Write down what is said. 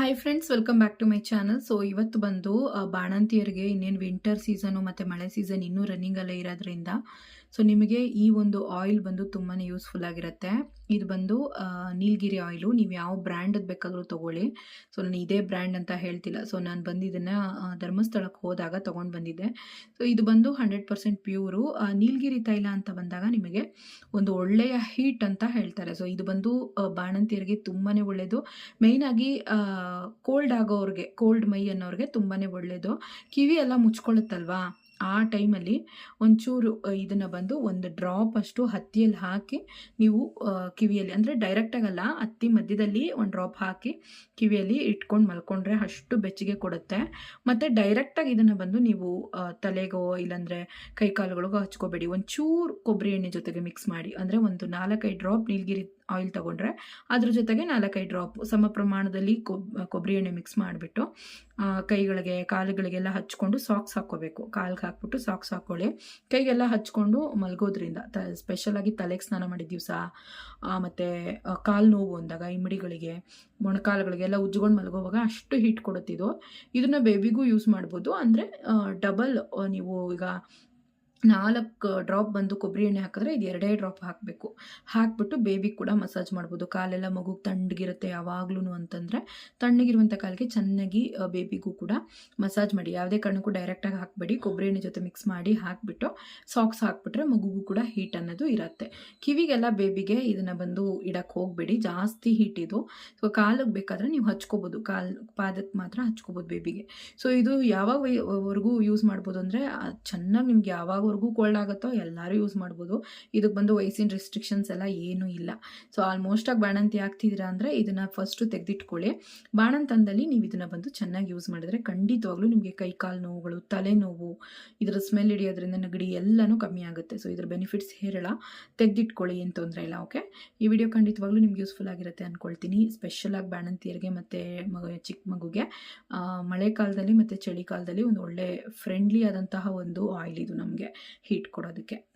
Hi friends welcome back to my channel so ಇವತ್ತು ಬಂದು ಬಾಣಂತಿಯರಿಗೆ ಇನ್ನೇನು ವಿಂಟರ್ ಸೀಸನು ಮತ್ತು ಮಳೆ ಸೀಸನ್ ಇನ್ನೂ ರನ್ನಿಂಗಲ್ಲೇ ಇರೋದ್ರಿಂದ ಸೊ ನಿಮಗೆ ಈ ಒಂದು ಆಯಿಲ್ ಬಂದು ತುಂಬಾ ಯೂಸ್ಫುಲ್ ಆಗಿರುತ್ತೆ. ಇದು ಬಂದು ನೀಲಗಿರಿ ಆಯಿಲು ನೀವು ಯಾವ ಬ್ರ್ಯಾಂಡದ್ದು ಬೇಕಾದರೂ ತೊಗೊಳ್ಳಿ. ಸೊ ನಾನು ಇದೇ ಬ್ರ್ಯಾಂಡ್ ಅಂತ ಹೇಳ್ತಿಲ್ಲ. ಸೊ ನಾನು ಬಂದು ಇದನ್ನು ಧರ್ಮಸ್ಥಳಕ್ಕೆ ಹೋದಾಗ ತೊಗೊಂಡು ಬಂದಿದ್ದೆ. ಸೊ ಇದು ಬಂದು ಹಂಡ್ರೆಡ್ ಪರ್ಸೆಂಟ್ ಪ್ಯೂರು ನೀಲಗಿರಿ ತೈಲ ಅಂತ ಬಂದಾಗ ನಿಮಗೆ ಒಂದು ಒಳ್ಳೆಯ ಹೀಟ್ ಅಂತ ಹೇಳ್ತಾರೆ. ಸೊ ಇದು ಬಂದು ಬಾಣಂತಿಯರಿಗೆ ತುಂಬಾ ಒಳ್ಳೆಯದು ಮೇಯ್ನಾಗಿ ಕೋಲ್ಡ್ ಆಗೋರಿಗೆ ಕೋಲ್ಡ್ ಮೈ ಅನ್ನೋರಿಗೆ ತುಂಬಾ ಒಳ್ಳೆಯದು ಕಿವಿ ಎಲ್ಲ ಮುಚ್ಕೊಳ್ಳುತ್ತಲ್ವಾ? ಆ ಟೈಮಲ್ಲಿ ಒಂಚೂರು ಇದನ್ನು ಬಂದು ಒಂದು ಡ್ರಾಪ್ ಅಷ್ಟು ಹತ್ತಿಯಲ್ಲಿ ಹಾಕಿ ನೀವು ಕಿವಿಯಲ್ಲಿ ಅಂದರೆ ಡೈರೆಕ್ಟಾಗಲ್ಲ ಹತ್ತಿ ಮಧ್ಯದಲ್ಲಿ ಒಂದು ಡ್ರಾಪ್ ಹಾಕಿ ಕಿವಿಯಲ್ಲಿ ಇಟ್ಕೊಂಡು ಮಲ್ಕೊಂಡ್ರೆ ಅಷ್ಟು ಬೆಚ್ಚಗೆ ಕೊಡುತ್ತೆ. ಮತ್ತು ಡೈರೆಕ್ಟಾಗಿ ಇದನ್ನು ಬಂದು ನೀವು ತಲೆಗೋ ಇಲ್ಲಾಂದರೆ ಕೈಕಾಲುಗಳಿಗೋ ಹಚ್ಕೋಬೇಡಿ. ಒಂಚೂರು ಕೊಬ್ಬರಿ ಎಣ್ಣೆ ಜೊತೆಗೆ ಮಿಕ್ಸ್ ಮಾಡಿ. ಅಂದರೆ ಒಂದು ನಾಲ್ಕೈದು ಡ್ರಾಪ್ ನೀಲಗಿರಿ ಆಯಿಲ್ ತಗೊಂಡ್ರೆ ಅದ್ರ ಜೊತೆಗೆ ನಾಲ್ಕೈದು ಡ್ರಾಪ್ ಸಮ ಪ್ರಮಾಣದಲ್ಲಿ ಕೊಬ್ ಕೊಬ್ಬರಿ ಎಣ್ಣೆ ಮಿಕ್ಸ್ ಮಾಡಿಬಿಟ್ಟು ಕೈಗಳಿಗೆ, ಕಾಲುಗಳಿಗೆಲ್ಲ ಹಚ್ಕೊಂಡು ಸಾಕ್ಸ್ ಹಾಕ್ಕೋಬೇಕು. ಕಾಲ್ಗೆ ಹಾಕ್ಬಿಟ್ಟು ಸಾಕ್ಸ್ ಹಾಕ್ಕೊಳ್ಳಿ. ಕೈಗೆಲ್ಲ ಹಚ್ಕೊಂಡು ಮಲಗೋದ್ರಿಂದ ತ ಸ್ಪೆಷಲಾಗಿ ತಲೆಗೆ ಸ್ನಾನ ಮಾಡಿದ ದಿವಸ ಮತ್ತು ಕಾಲು ನೋವು ಅಂದಾಗ ಮೊಣಕಾಲುಗಳಿಗೆ ಮೊಣಕಾಲುಗಳಿಗೆಲ್ಲ ಉಜ್ಕೊಂಡು ಮಲಗೋವಾಗ ಅಷ್ಟು ಹೀಟ್ ಕೊಡುತ್ತಿದ್ದು ಇದನ್ನು ಬೇಬಿಗೂ ಯೂಸ್ ಮಾಡ್ಬೋದು. ಅಂದರೆ ಡಬಲ್ ನೀವು ಈಗ ನಾಲ್ಕು ಡ್ರಾಪ್ ಬಂದು ಕೊಬ್ಬರಿ ಎಣ್ಣೆ ಹಾಕಿದ್ರೆ ಇದು ಎರಡೇ ಡ್ರಾಪ್ ಹಾಕಬೇಕು. ಹಾಕ್ಬಿಟ್ಟು ಬೇಬಿಗೆ ಕೂಡ ಮಸಾಜ್ ಮಾಡ್ಬೋದು. ಕಾಲೆಲ್ಲ ಮಗುಗೆ ತಣ್ಣಗಿರುತ್ತೆ ಯಾವಾಗ್ಲೂ ಅಂತಂದರೆ. ತಣ್ಣಗಿರುವಂಥ ಕಾಲಿಗೆ ಚೆನ್ನಾಗಿ ಬೇಬಿಗೂ ಕೂಡ ಮಸಾಜ್ ಮಾಡಿ. ಯಾವುದೇ ಕಾರಣಕ್ಕೂ ಡೈರೆಕ್ಟಾಗಿ ಹಾಕಬೇಡಿ. ಕೊಬ್ಬರಿ ಎಣ್ಣೆ ಜೊತೆ ಮಿಕ್ಸ್ ಮಾಡಿ ಹಾಕಿಬಿಟ್ಟು ಸಾಕ್ಸ್ ಹಾಕ್ಬಿಟ್ರೆ ಮಗುಗೂ ಕೂಡ ಹೀಟ್ ಅನ್ನೋದು ಇರುತ್ತೆ. ಕಿವಿಗೆಲ್ಲ ಬೇಬಿಗೆ ಇದನ್ನು ಬಂದು ಇಡಕ್ಕೆ ಹೋಗಬೇಡಿ. ಜಾಸ್ತಿ ಹೀಟ್ ಇದು. ಸೊ, ಕಾಲಿಗೆ ಬೇಕಾದರೆ ನೀವು ಹಚ್ಕೋಬೋದು. ಕಾಲು ಪಾದಕ್ಕೆ ಮಾತ್ರ ಹಚ್ಕೋಬೋದು ಬೇಬಿಗೆ ಸೊ, ಇದು ಯಾವಾಗ ವರೆಗೂ ಯೂಸ್ ಮಾಡ್ಬೋದು ಅಂದರೆ ಚೆನ್ನಾಗಿ ನಿಮ್ಗೆ ಯಾವಾಗವರೆಗೂ ಕೋಲ್ಡ್ ಆಗುತ್ತೋ ಎಲ್ಲರೂ ಯೂಸ್ ಮಾಡ್ಬೋದು. ಇದಕ್ಕೆ ಬಂದು ವಯಸ್ಸಿನ ರೆಸ್ಟ್ರಿಕ್ಷನ್ಸ್ ಎಲ್ಲ ಏನೂ ಇಲ್ಲ. ಸೊ ಆಲ್ಮೋಸ್ಟಾಗಿ ಬಾಣಂತಿ ಆಗ್ತಿದ್ದೀರಾ ಅಂದರೆ ಇದನ್ನು ಫಸ್ಟು ತೆಗೆದಿಟ್ಕೊಳ್ಳಿ. ಬಾಣಂತನದಲ್ಲಿ ನೀವು ಇದನ್ನು ಬಂದು ಚೆನ್ನಾಗಿ ಯೂಸ್ ಮಾಡಿದ್ರೆ ಖಂಡಿತವಾಗ್ಲೂ ನಿಮಗೆ ಕೈ ಕಾಲು ನೋವುಗಳು ತಲೆನೋವು ಇದರ ಸ್ಮೆಲ್ ಹಿಡಿಯೋದ್ರಿಂದ ನೆಗಡಿ ಎಲ್ಲನೂ ಕಮ್ಮಿ ಆಗುತ್ತೆ. ಸೊ ಇದರ ಬೆನಿಫಿಟ್ಸ್ ಹೇರಳ. ತೆಗೆದಿಟ್ಕೊಳ್ಳಿ, ಏನು ತೊಂದರೆ ಇಲ್ಲ ಓಕೆ ಈ ವಿಡಿಯೋ ಖಂಡಿತವಾಗ್ಲೂ ನಿಮ್ಗೆ ಯೂಸ್ಫುಲ್ ಆಗಿರುತ್ತೆ ಅಂದ್ಕೊಳ್ತೀನಿ ಸ್ಪೆಷಲಾಗಿ ಬಾಣಂತಿಯರಿಗೆ ಮತ್ತು ಮಗು ಚಿಕ್ಕ ಮಗುಗೆ ಮಳೆಗಾಲದಲ್ಲಿ ಮತ್ತು ಚಳಿಗಾಲದಲ್ಲಿ ಒಂದು ಒಳ್ಳೆ ಫ್ರೆಂಡ್ಲಿ ಆದಂತಹ ಒಂದು ಆಯಿಲ್ ಇದು ನಮಗೆ. ಹೀಟ್ ಕೊಡೋದಕ್ಕೆ.